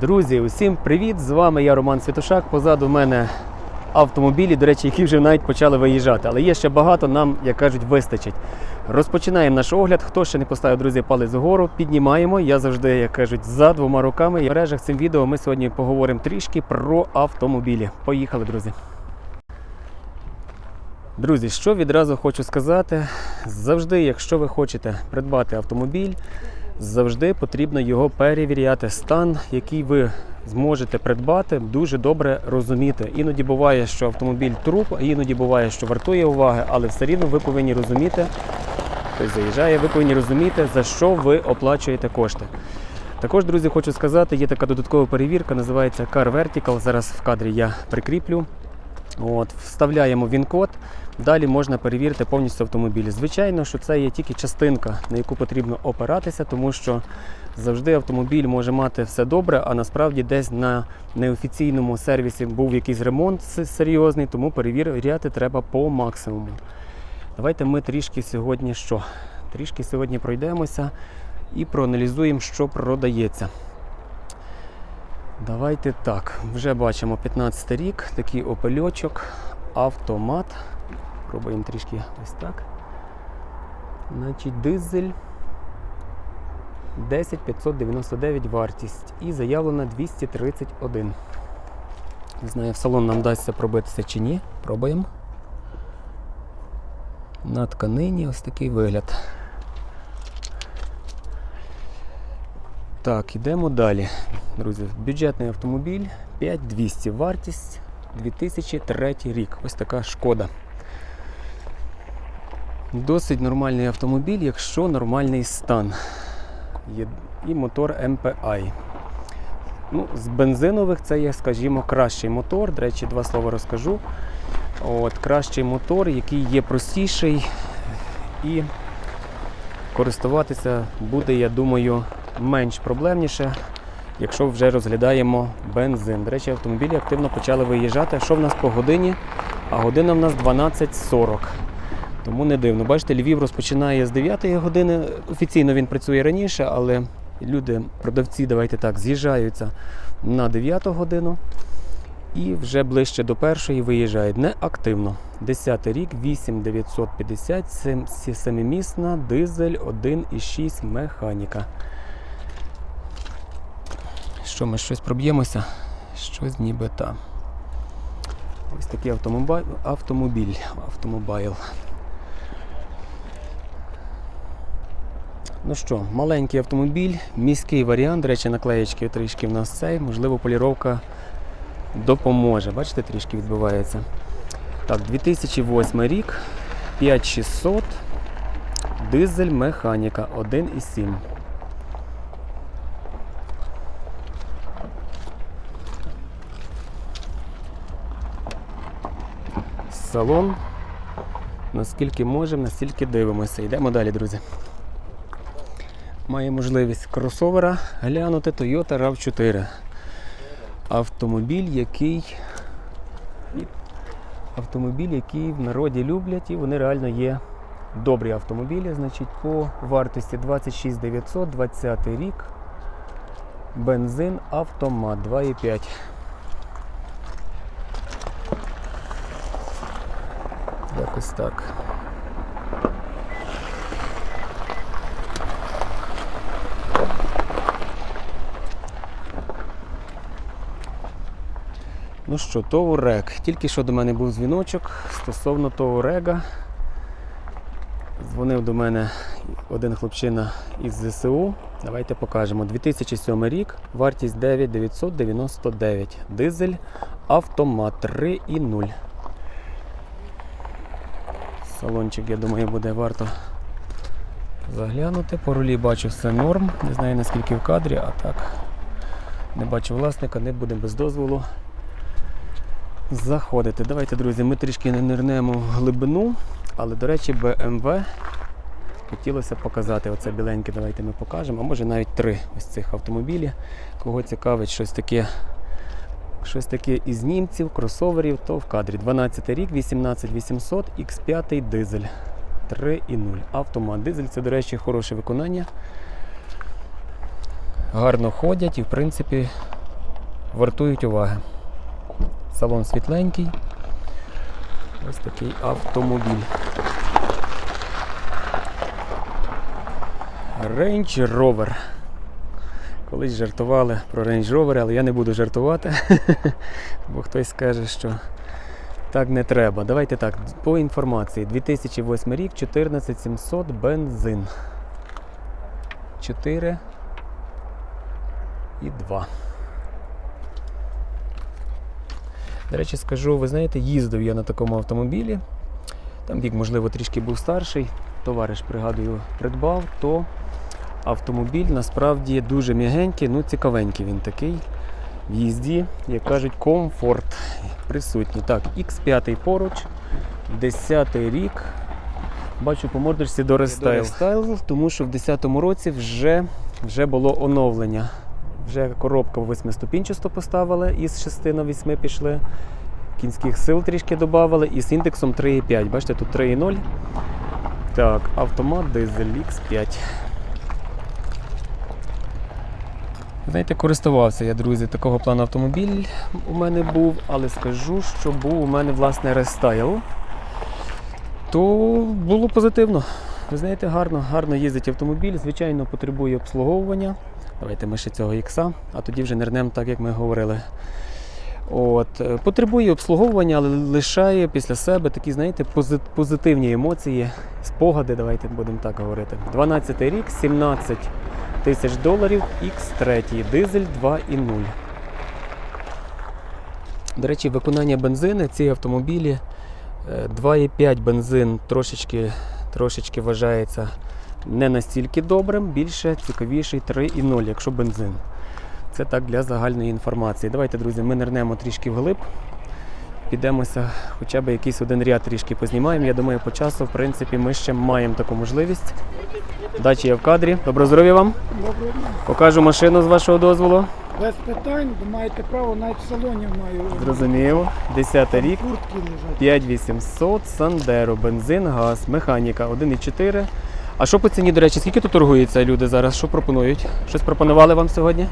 Друзі, усім привіт! З вами я Роман Святошак. Позаду мене автомобілі, до речі, які вже навіть почали виїжджати. Але є ще багато, нам, як кажуть, вистачить. Розпочинаємо наш огляд. Хто ще не поставив, друзі, палець вгору, піднімаємо. Я завжди, як кажуть, за двома руками. І в мережах цим відео ми сьогодні поговоримо трішки про автомобілі. Поїхали, друзі. Друзі, що відразу хочу сказати, завжди, якщо ви хочете придбати автомобіль, завжди потрібно його перевіряти. Стан, який ви зможете придбати, дуже добре розуміти. Іноді буває, що автомобіль труп, іноді буває, що вартує уваги, але все рівно ви повинні розуміти, хтось заїжджає, ви повинні розуміти, за що ви оплачуєте кошти. Також, друзі, хочу сказати, є така додаткова перевірка, називається Car Vertical. Зараз в кадрі я прикріплю. От, вставляємо він-код, далі можна перевірити повністю автомобіль. Звичайно, що це є тільки частинка, на яку потрібно опиратися, тому що завжди автомобіль може мати все добре, а насправді десь на неофіційному сервісі був якийсь ремонт серйозний, тому перевіряти треба по максимуму. Давайте ми трішки сьогодні що? Трішки сьогодні пройдемося і проаналізуємо, що продається. Давайте так. Вже бачимо 15 рік, такий опельочок, автомат. Пробуємо трішки ось так. Значить, дизель 10599 вартість і заявлена 231. Не знаю, в салон нам вдасться пробитися чи ні. Пробуємо. На тканині ось такий вигляд. Так, ідемо далі. Друзі, бюджетний автомобіль 5200 вартість 2003 рік. Ось така шкода. Досить нормальний автомобіль, якщо нормальний стан. І мотор MPI. Ну, з бензинових це є, скажімо, кращий мотор. До речі, два слова розкажу. От, кращий мотор, який є простіший і користуватися буде, я думаю, менш проблемніше, якщо вже розглядаємо бензин. До речі, автомобілі активно почали виїжджати. Що в нас по годині? А година в нас 12.40. Тому не дивно. Бачите, Львів розпочинає з 9 години. Офіційно він працює раніше, але люди, продавці, давайте так, з'їжджаються на 9 годину і вже ближче до першої виїжджають неактивно. 10 рік, 8950, 7-місна, дизель 1,6 механіка. Що ми щось проб'ємося? Щось ніби та. Ось такий автомобіль, автомобіль, автомобайл. Ну що, маленький автомобіль, міський варіант, до речі, наклеєчки трішки в нас цей, можливо, поліровка допоможе. Бачите, трішки відбувається. Так, 2008 рік, 5600, дизель механіка 1,7. Салон. Наскільки можемо, настільки дивимося. Йдемо далі, друзі. Має можливість кросовера глянути Toyota RAV4. Автомобіль, який автомобіль, який в народі люблять, і вони реально є добрі автомобілі. Значить, по вартості 26 900, 20 рік. Бензин, автомат 2,5. Якось так. Ну що, Тоурек. Тільки що до мене був дзвіночок стосовно Тоурега. Дзвонив до мене один хлопчина із ЗСУ. Давайте покажемо. 2007 рік, вартість 9999. Дизель, автомат 3,0. Салончик, я думаю, буде варто заглянути. По рулі бачу все норм. Не знаю наскільки в кадрі, а так. Не бачу власника, не будемо без дозволу заходити. Давайте, друзі, ми трішки не нирнемо в глибину, але, до речі, BMW хотілося показати. Оце біленьке, давайте ми покажемо. А може навіть три ось цих автомобілі. Кого цікавить щось таке. Щось таке із німців, кросоверів, то в кадрі. 12 рік, 18800, X5 дизель 3,0. Автомат. Дизель це, до речі, хороше виконання. Гарно ходять і, в принципі, вартують уваги. Салон світленький. Ось такий автомобіль. Range Rover. Колись жартували про Range Rover, але я не буду жартувати, бо хтось скаже, що так не треба. Давайте так, по інформації. 2008 рік, 14700 бензин. 4 і 2. До речі, скажу, ви знаєте, їздив я на такому автомобілі. Там вік, можливо, трішки був старший. Товариш, пригадую, придбав, то автомобіль насправді дуже м'ягенький, ну цікавенький він такий. В їзді, як кажуть, комфорт присутній. Так, X5 поруч, 10 рік. Бачу по мордочці до рестайл. Тому що в 10-му році вже, вже було оновлення. Вже коробка восьмиступінчасту поставили, із 6 на 8 пішли. Кінських сил трішки додали і з індексом 3,5. Бачите, тут 3,0. Так, автомат дизель X5. Знаєте, користувався я, друзі, такого плану автомобіль у мене був, але скажу, що був у мене власне рестайл. То було позитивно. Ви знаєте, гарно, гарно їздить автомобіль, звичайно, потребує обслуговування. Давайте ми ще цього ікса, а тоді вже нернемо так, як ми говорили. От, е, потребує обслуговування, але лишає після себе такі, знаєте, позитивні емоції, спогади, давайте будемо так говорити. 12 рік, 17 тисяч доларів, X3, дизель 2,0. До речі, виконання бензини ці автомобілі е, 2,5 бензин трошечки, трошечки вважається не настільки добрим, більше цікавіший 3,0, якщо бензин. Це так для загальної інформації. Давайте, друзі, ми нирнемо трішки вглиб. Підемося, хоча б якийсь один ряд трішки познімаємо. Я думаю, по часу, в принципі, ми ще маємо таку можливість. Дачі я в кадрі. Доброго здоров'я вам. Доброго дня. Покажу машину з вашого дозволу. Без питань, маєте право, навіть в салоні маю. Зрозуміло. 10 рік. Куртки лежать. 5800, Сандеро, бензин, газ, механіка 1,4. А що по ціні, до речі, скільки тут торгуються люди зараз? Що пропонують? Щось пропонували вам сьогодні?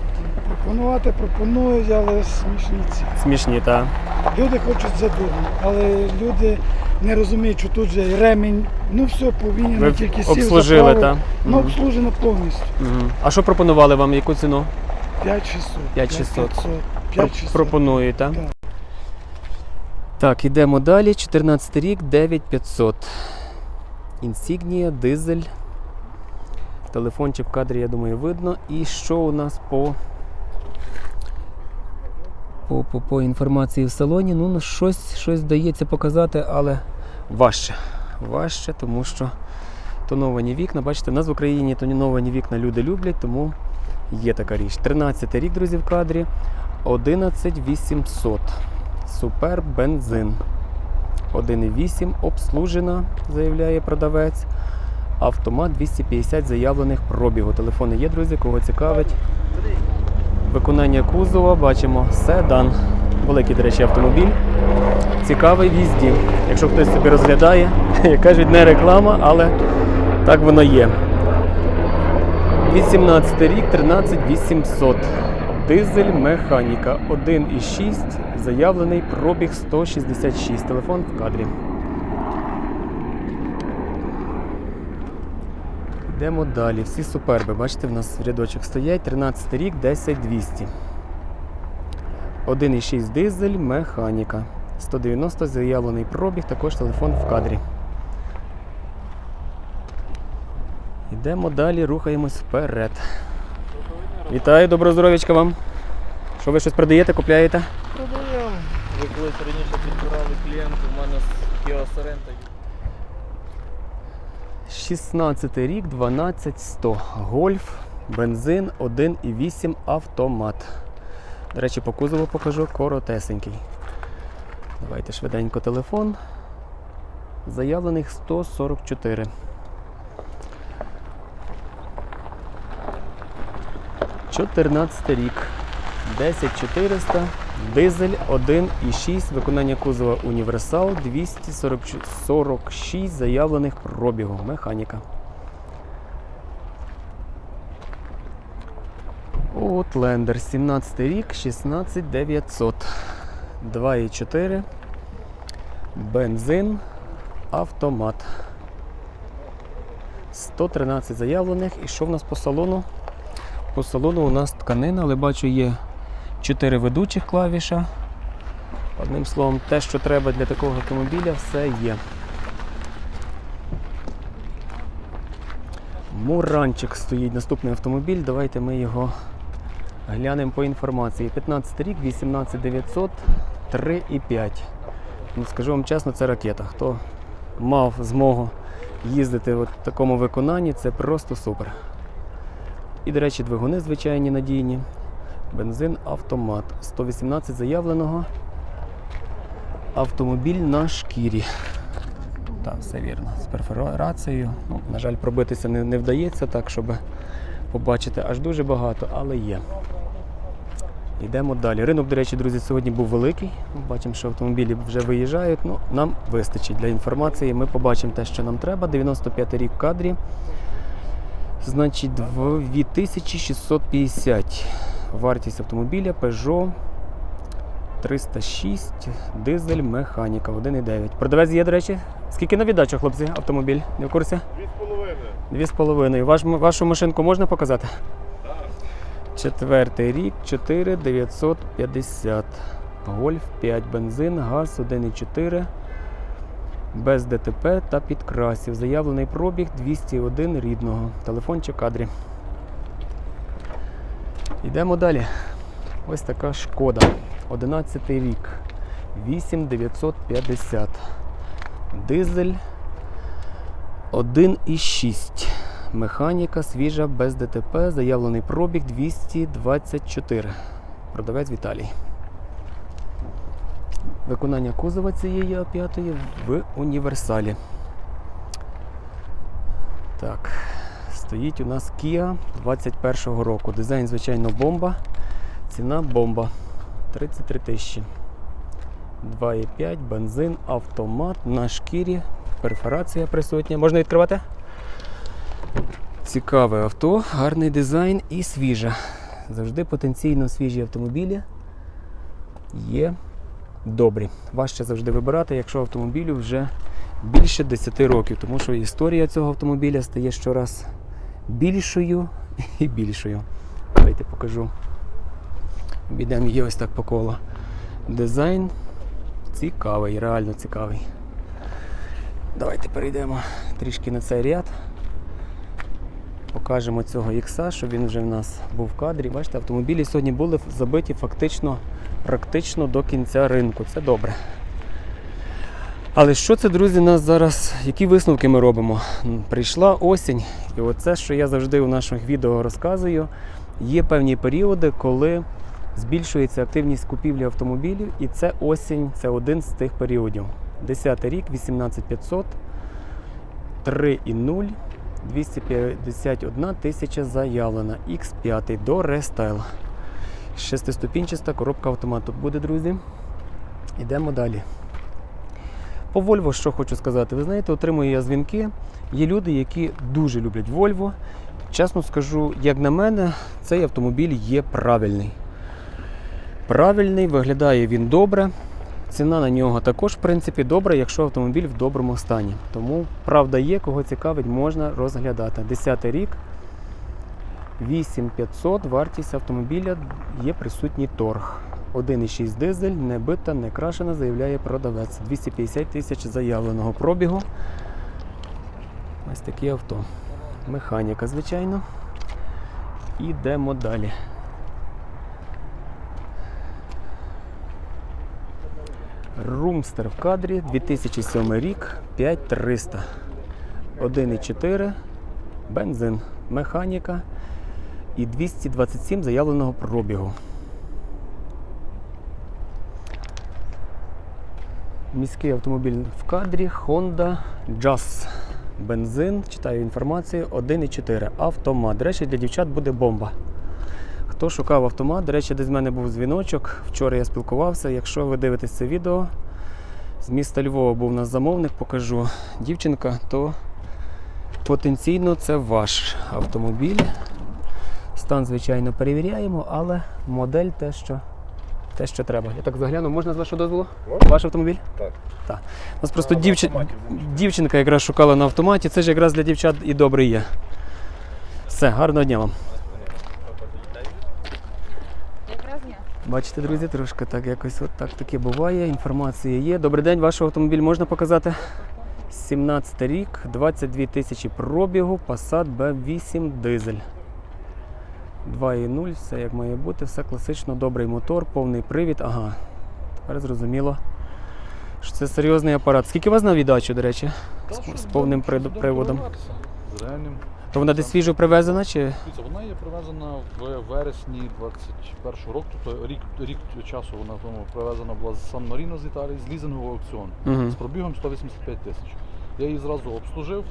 Пропонувати пропонують, але смішні ці. Смішні, так. Люди хочуть задурно, але люди не розуміють, що тут же ремінь, ну все повинен Ви тільки сів, обслужили, заправив. так? Ну, обслужено повністю. Мгм. А що пропонували вам? Яку ціну? 5600. 5600. 5600. Пропонують, так? Так. Ідемо далі. 14 рік, 9500. Інсігнія, дизель. Телефончик в кадрі, я думаю, видно. І що у нас по, по, по, по інформації в салоні? Ну, щось, щось дається показати, але важче. Важче, тому що тоновані вікна. Бачите, нас в Україні тоновані вікна люди люблять, тому є така річ. 13 рік, друзі, в кадрі. 11800. Супер бензин. 1,8 обслужена, заявляє продавець. Автомат 250 заявлених пробігу. Телефони є, друзі, кого цікавить. Виконання кузова бачимо седан. Великий, до речі, автомобіль. Цікавий в їзді. Якщо хтось собі розглядає, як кажуть, не реклама, але так воно є. 18 рік, 13800. Дизель механіка 1,6. Заявлений пробіг 166. Телефон в кадрі. Йдемо далі. Всі суперби. Бачите, в нас в рядочок стоять. 13 рік, 10200. 1,6 дизель, механіка. 190 заявлений пробіг, також телефон в кадрі. Йдемо далі, рухаємось вперед. Вітаю, доброго здоров'ячка вам. Що ви щось продаєте, купляєте? Продаємо. Ви колись раніше підбирали клієнтів, у мене з Sorento. 16 рік, 12100. Гольф, бензин 1,8 автомат. До речі, по кузову покажу коротесенький. Давайте швиденько телефон. Заявлених 144. Чотирнадцятий рік. 10400. Дизель 1,6. Виконання кузова універсал 246 заявлених пробігу. Механіка. Outlander, 17 рік, 16900. 2,4. Бензин, автомат. 113 заявлених. І що в нас по салону? По салону у нас тканина, але бачу, є 4 ведучих клавіша. Одним словом, те, що треба для такого автомобіля, все є. Муранчик стоїть наступний автомобіль. Давайте ми його глянемо по інформації. 15 рік, 18900, 3,5. Ну, скажу вам чесно, це ракета. Хто мав змогу їздити в такому виконанні, це просто супер. І, до речі, двигуни звичайні надійні. Бензин автомат. 118 заявленого. Автомобіль на шкірі. Так, все вірно. З перфорацією. Ну, на жаль, пробитися не, не вдається так, щоб побачити аж дуже багато, але є. Йдемо далі. Ринок, до речі, друзі, сьогодні був великий. Бачимо, що автомобілі вже виїжджають. Ну, нам вистачить для інформації. Ми побачимо те, що нам треба. 95 рік в кадрі. Значить, 2650 вартість автомобіля Peugeot 306, дизель, механіка 1,9. Продавець є, до речі. Скільки на віддачу, хлопці, автомобіль? Не в курсі? Дві з половиною. Ваш, вашу машинку можна показати? Четвертий рік, 4950. Гольф 5, бензин, газ 1,4. Без ДТП та підкрасів. Заявлений пробіг 201 рідного. Телефончик кадрі. Йдемо далі. Ось така шкода. 11 рік. 8950. Дизель 1,6. Механіка свіжа без ДТП. Заявлений пробіг 224. Продавець Віталій. Виконання кузова цієї А5 в універсалі. Так, стоїть у нас Kia 21-го року. Дизайн, звичайно, бомба. Ціна бомба. 33 тисячі. 2,5, бензин, автомат на шкірі, перфорація присутня. Можна відкривати? Цікаве авто, гарний дизайн і свіже. Завжди потенційно свіжі автомобілі є добрі. Важче завжди вибирати, якщо автомобілю вже більше 10 років, тому що історія цього автомобіля стає щораз більшою і більшою. Давайте покажу. Обійдемо її ось так по колу. Дизайн цікавий, реально цікавий. Давайте перейдемо трішки на цей ряд. Покажемо цього ікса, щоб він вже в нас був в кадрі. Бачите, автомобілі сьогодні були забиті фактично практично до кінця ринку. Це добре. Але що це, друзі, нас зараз, які висновки ми робимо? Прийшла осінь, і оце, що я завжди у наших відео розказую, є певні періоди, коли збільшується активність купівлі автомобілів, і це осінь, це один з тих періодів. 10 рік, 18500, 3,0, 251 тисяча заявлена. X5 до рестайл. Шестиступінчаста коробка автомат тут буде, друзі. Йдемо далі. По Volvo, що хочу сказати, ви знаєте, отримую я дзвінки. Є люди, які дуже люблять Volvo. Чесно скажу, як на мене, цей автомобіль є правильний. Правильний, виглядає він добре. Ціна на нього також, в принципі, добра, якщо автомобіль в доброму стані. Тому правда є, кого цікавить, можна розглядати. 10 рік, 8500, вартість автомобіля є присутній торг. 1,6 дизель, не бита, не крашена, заявляє продавець. 250 тисяч заявленого пробігу. Ось такі авто. Механіка, звичайно. Ідемо далі. Румстер в кадрі 2007 рік 5300. 1,4 бензин, механіка і 227 заявленого пробігу. Міський автомобіль в кадрі Honda Jazz. Бензин, читаю інформацію, 1,4 автомат. До речі, для дівчат буде бомба. Хто шукав автомат, до речі, десь в мене був дзвіночок. Вчора я спілкувався. Якщо ви дивитесь це відео, з міста Львова був у нас замовник, покажу дівчинка, то потенційно це ваш автомобіль. Стан, звичайно, перевіряємо, але модель те, що, те, що треба. Я так загляну, можна з вашого дозволу? Ваш автомобіль? Так. Так. У нас просто дівчин... дівчинка якраз шукала на автоматі. Це ж якраз для дівчат і добре є. Все, гарного дня вам. Бачите, друзі, трошки так якось от так таке буває. Інформація є. Добрий день, ваш автомобіль можна показати? 17 рік, 22 тисячі пробігу, Passat B8 дизель. 2.0, все як має бути, все класично, добрий мотор, повний привід. Ага, тепер зрозуміло, що це серйозний апарат. Скільки у вас на віддачу, до речі, з, з повним прид- приводом? З реальним. То вона десь свіжо привезена чи? Вона є привезена в вересні 21 року, тобто рік, рік часу вона тому привезена була з Сан Маріно з Італії, з лізингового аукціону. Угу. З пробігом 185 тисяч. Я її зразу обслужив,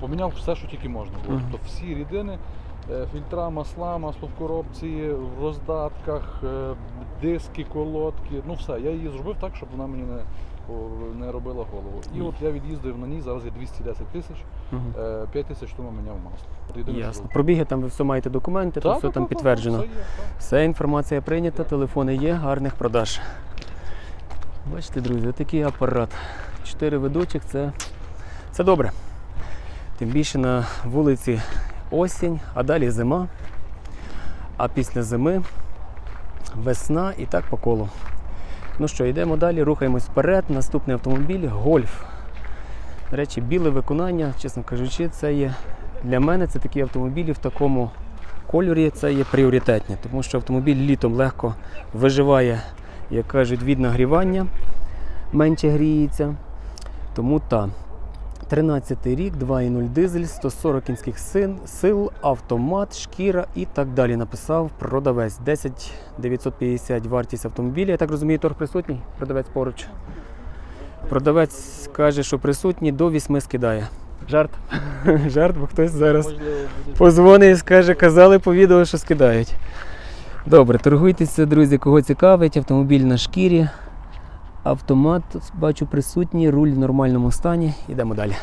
поміняв все, що тільки можна було. Мгм. Тобто всі рідини, фільтра, масла, масло в коробці, в роздатках, е, диски, колодки. Ну все, я її зробив так, щоб вона мені не, не робила голову. І от я від'їздив на ній, зараз є 210 тисяч, угу. е, 5 тисяч тому міняв масло. Єдине, Ясно. Пробіги там ви все маєте документи, то Так, все так, там так, так, підтверджено. все є, так. Все, інформація прийнята, телефони є, гарних продаж. Бачите, друзі, такий апарат. Чотири ведучих це, це добре. Тим більше на вулиці осінь, а далі зима. А після зими весна і так по колу. Ну що, йдемо далі, рухаємось вперед. Наступний автомобіль гольф. До речі, біле виконання, чесно кажучи, це є для мене це такі автомобілі в такому кольорі це є пріоритетні, тому що автомобіль літом легко виживає, як кажуть, від нагрівання, менше гріється. Тому та. 13 рік, 2.0 дизель, 140 кінських сил, автомат, шкіра і так далі. Написав продавець. 10 950 вартість автомобіля. Я так розумію, торг присутній? Продавець поруч. Продавець каже, що присутній до 8 скидає. Жарт. Жарт, бо хтось зараз Позвонить і скаже, казали по відео, що скидають. Добре, торгуйтеся, друзі, кого цікавить, автомобіль на шкірі. Автомат, бачу, присутній, руль в нормальному стані. Йдемо далі.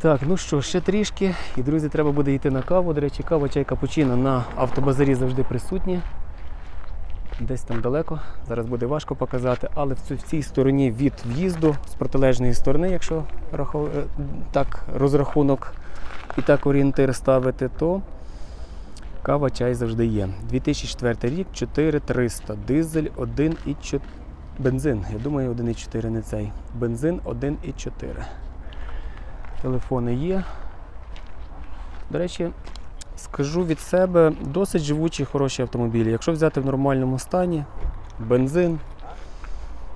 Так, ну що, ще трішки. І, друзі, треба буде йти на каву. До речі, кава, чай, капучино на автобазарі завжди присутні. Десь там далеко. Зараз буде важко показати, але в цю- в цій стороні від в'їзду з протилежної сторони, якщо е, так розрахунок і так орієнтир ставити, то кава чай завжди є. 2004 рік, 4300, дизель 1,4. Бензин, я думаю, 1,4 не цей. Бензин 1,4. Телефони є. До речі, скажу від себе, досить живучі, хороші автомобілі. Якщо взяти в нормальному стані, бензин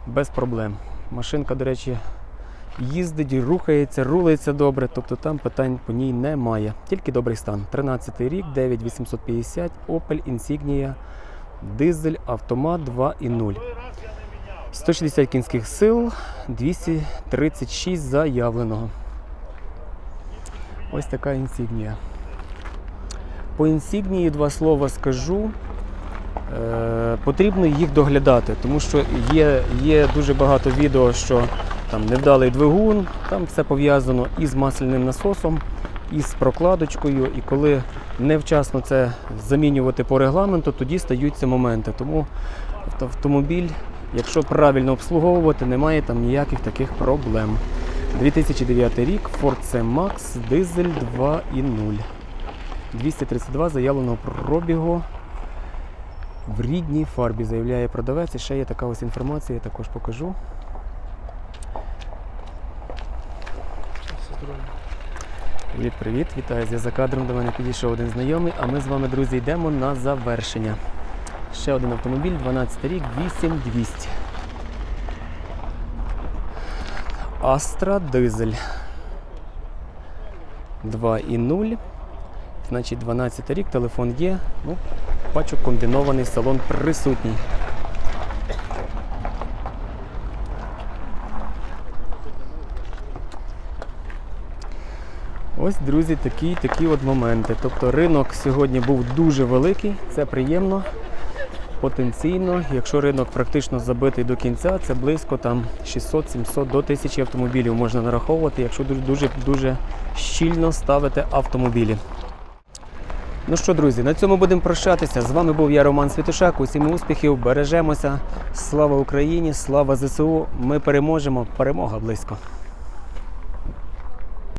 без проблем. Машинка, до речі, їздить, рухається, рулиться добре, тобто там питань по ній немає. Тільки добрий стан. 13 рік, 9850, Opel Insignia, дизель, автомат 2.0. 160 кінських сил, 236 заявленого. Ось така Insignia. По інсігнії два слова скажу. Е, потрібно їх доглядати, тому що є, є дуже багато відео, що там невдалий двигун, там все пов'язано із масляним насосом, із прокладочкою. І коли невчасно це замінювати по регламенту, тоді стаються моменти. Тому автомобіль, якщо правильно обслуговувати, немає там ніяких таких проблем. 2009 рік Ford C-Max, дизель 2.0. 232 заявленого пробігу в рідній фарбі, заявляє продавець. І ще є така ось інформація, я також покажу. Привіт, привіт, вітаю. Я за кадром до мене підійшов один знайомий, а ми з вами, друзі, йдемо на завершення. Ще один автомобіль, 12 рік, 8200. Astra дизель. 2.0. Значить, 12 рік, телефон є. Ну, бачу, комбінований салон присутній. Ось, друзі, такі, такі от моменти. Тобто ринок сьогодні був дуже великий, це приємно. Потенційно, якщо ринок практично забитий до кінця, це близько там 600-700 до 1000 автомобілів можна нараховувати, якщо дуже дуже щільно ставити автомобілі. Ну що, друзі, на цьому будемо прощатися. З вами був я, Роман Святошак. Усім успіхів, бережемося. Слава Україні, слава ЗСУ. Ми переможемо. Перемога близько.